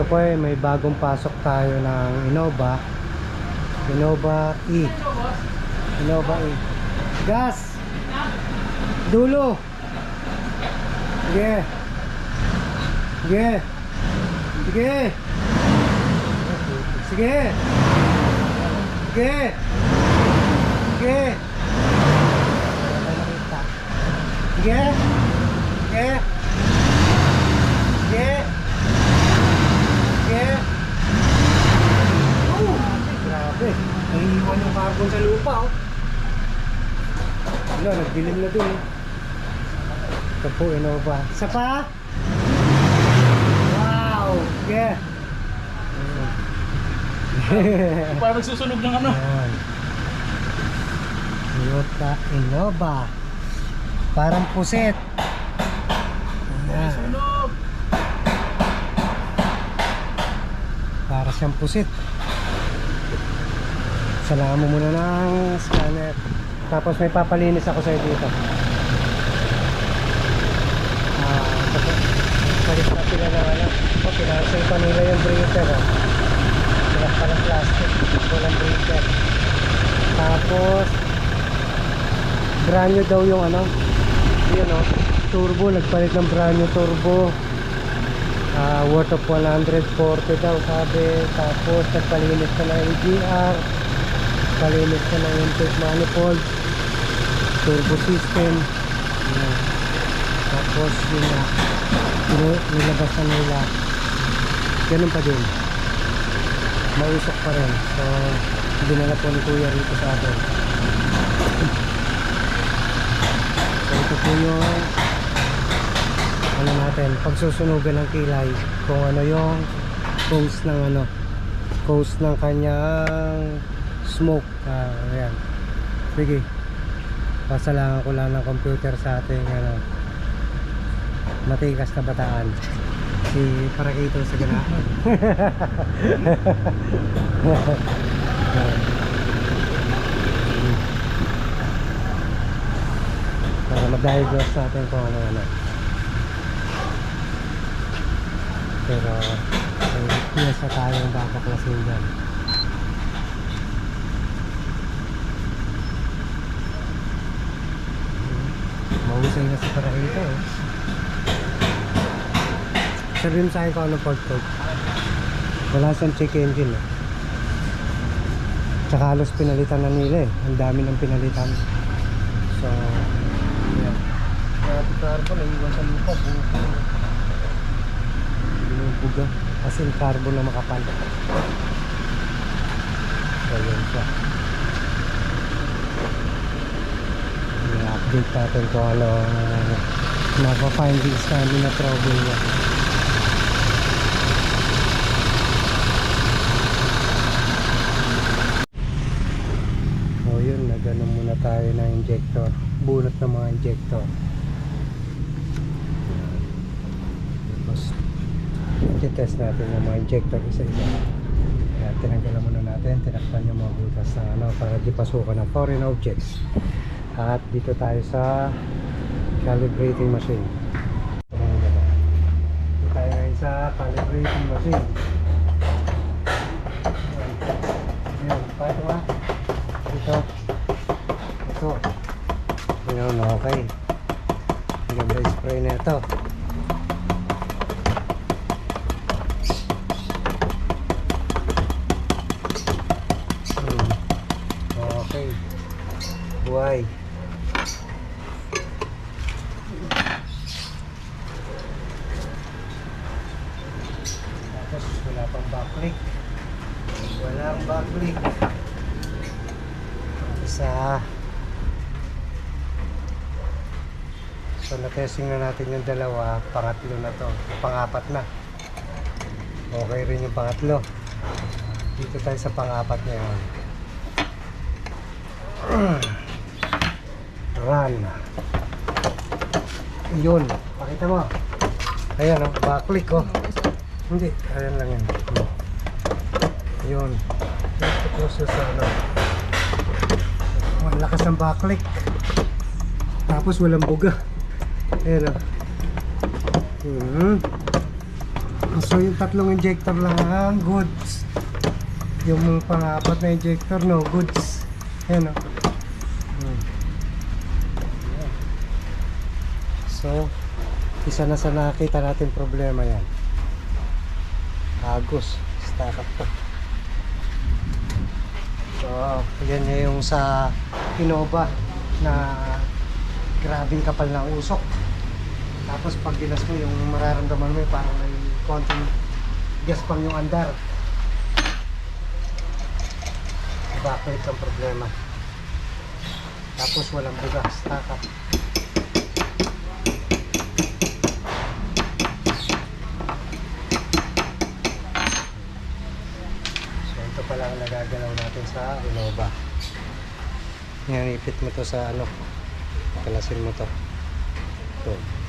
Ito po ay may bagong pasok tayo ng Innova. Innova E. Innova E. Gas! Dulo! Sige! Sige! Sige! Sige! Sige! Sige! Sige! Sige! Sige! Sige! Oh, grabe. Naiiwan yung carbon sa lupa, oh. Wala, nagdilim na dun, eh. Ito po, Innova. Isa pa? Wow! Yeah! Parang nagsusunog ng ano. Ayan. Toyota Innova. Parang puset. Ayan. Para siyang pusit. Salamat mo muna ng scanner. Tapos may papalinis ako sa'yo dito. Ah, palit na sila ng ano. O, pinansay pa nila yung breather. Oh. Pa ng plastic. Walang breather. Tapos, brand new daw yung ano. Yun oh. Turbo. Nagpalit ng brand new turbo. Ah, worth of 140 daw sabi tapos nagpalinis ka ng AGR palinis ka ng intake manifold turbo system. Ayan. tapos yun na. Nil- nilabas na nila. Ganun pa din. Mausok pa rin. So dinala po ni kuya rito sa atin. So ito po yung ano natin, pagsusunugan ng kilay. Kung ano yung cause ng ano cause ng kanyang smoke. Ah, ayan. Sige. Pasalangan ko lang ng computer sa ating ano matikas na bataan. Si Parakito sa gana para ma-diagnose natin kung ano ano. Pero may piyesa tayong babaklasin dyan mahusay na si Parahito eh. sabihin mo sa akin kung anong code wala siyang check engine eh. tsaka halos pinalitan na nila eh. Ang dami ng pinalitan. So yeah. grabe carbon naiwan sa lupa binubuga as in carbon na makapal. So yun siya i-update natin kung ano napa-findings namin na trouble niya. O yun nagano muna tayo ng injector. Bunot ng mga injector. Tapos i-test natin yung mga injector isa-isa kaya tinanggalan muna natin tinakpan yung mga butas na ano para di pasukan ng foreign objects at dito tayo sa calibrating machine dito tayo ngayon sa calibrating machine Ayan, paano nga? Dito. Ito. Ayan, okay. Ang ganda yung spray na ito. Wala pang backlick. Walang backlick. Isa. So na-testing na natin yung dalawa, pangatlo na to, pangapat na. Okay rin yung pangatlo. Dito tayo sa pangapat ngayon. Run. Yun, pakita mo. Ayan oh, backlick oh. Hindi, ayan lang yan. Yun. Ito siya sa ano. Ang lakas ng backlick. Tapos walang buga. Ayan o. Mhm. So yung tatlong injector lang ang goods. Yung pang-apat na injector, no goods. Ayan o. Hmm. Ayan. So, isa na sa nakita natin problema yan. Agos. Stack up to. So, yan yung sa Innova na grabing kapal na usok. Tapos pag gilas mo, yung mararamdaman mo, yung parang may konting gaspang yung andar. Evacuate ang problema. Tapos walang bugas, takap. So ito nagagalaw natin sa Innova. Yan, ipit mo to sa ano, kalasin mo to. Ito.